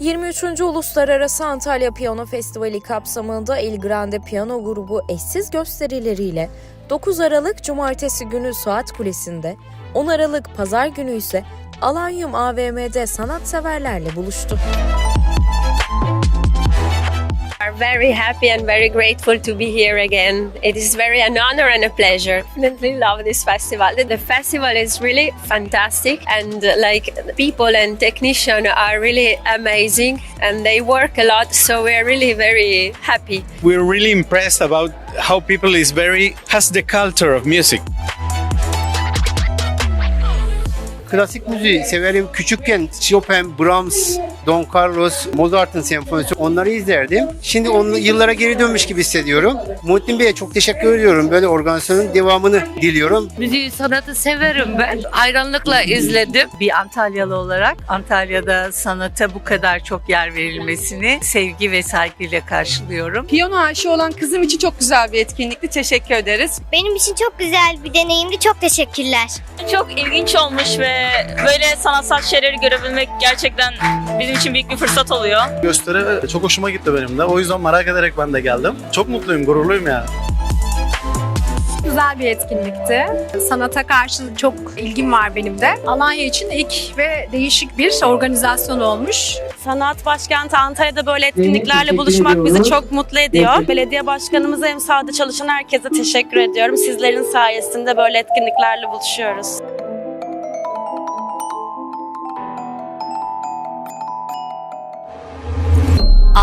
23. Uluslararası Antalya Piyano Festivali kapsamında Il Grande Piyano grubu eşsiz gösterileriyle 9 Aralık Cumartesi günü Suat Kulesi'nde, 10 Aralık Pazar günü ise Alanyum AVM'de sanatseverlerle buluştu. Are very happy and very grateful to be here again. It is very an honor and a pleasure. Definitely love this festival. The festival is really fantastic and uh, like people and technicians are really amazing and they work a lot so we're really very happy. we're really impressed about how people is very has the culture of music Klasik müziği severim. Küçükken Chopin, Brahms, Don Carlos, Mozart'ın senfonisi onları izlerdim. Şimdi onun yıllara geri dönmüş gibi hissediyorum. Muhittin Bey'e çok teşekkür ediyorum. Böyle organizasyonun devamını diliyorum. Müziği, sanatı severim ben. Hayranlıkla izledim. bir Antalyalı olarak Antalya'da sanata bu kadar çok yer verilmesini sevgi ve saygıyla karşılıyorum. Piyano aşığı olan kızım için çok güzel bir etkinlikti. Teşekkür ederiz. Benim için çok güzel bir deneyimdi. Çok teşekkürler. Çok ilginç olmuş ve böyle sanatsal şeyleri görebilmek gerçekten bizim için büyük bir fırsat oluyor. gösteri çok hoşuma gitti benim de o yüzden merak ederek ben de geldim çok mutluyum gururluyum yani güzel bir etkinlikti. Sanata karşı çok ilgim var benim de. Alanya için ilk ve değişik bir organizasyon olmuş. Sanat başkenti Antalya'da böyle etkinliklerle buluşmak bizi çok mutlu ediyor. Belediye başkanımıza hem sahada çalışan herkese teşekkür ediyorum. Sizlerin sayesinde böyle etkinliklerle buluşuyoruz.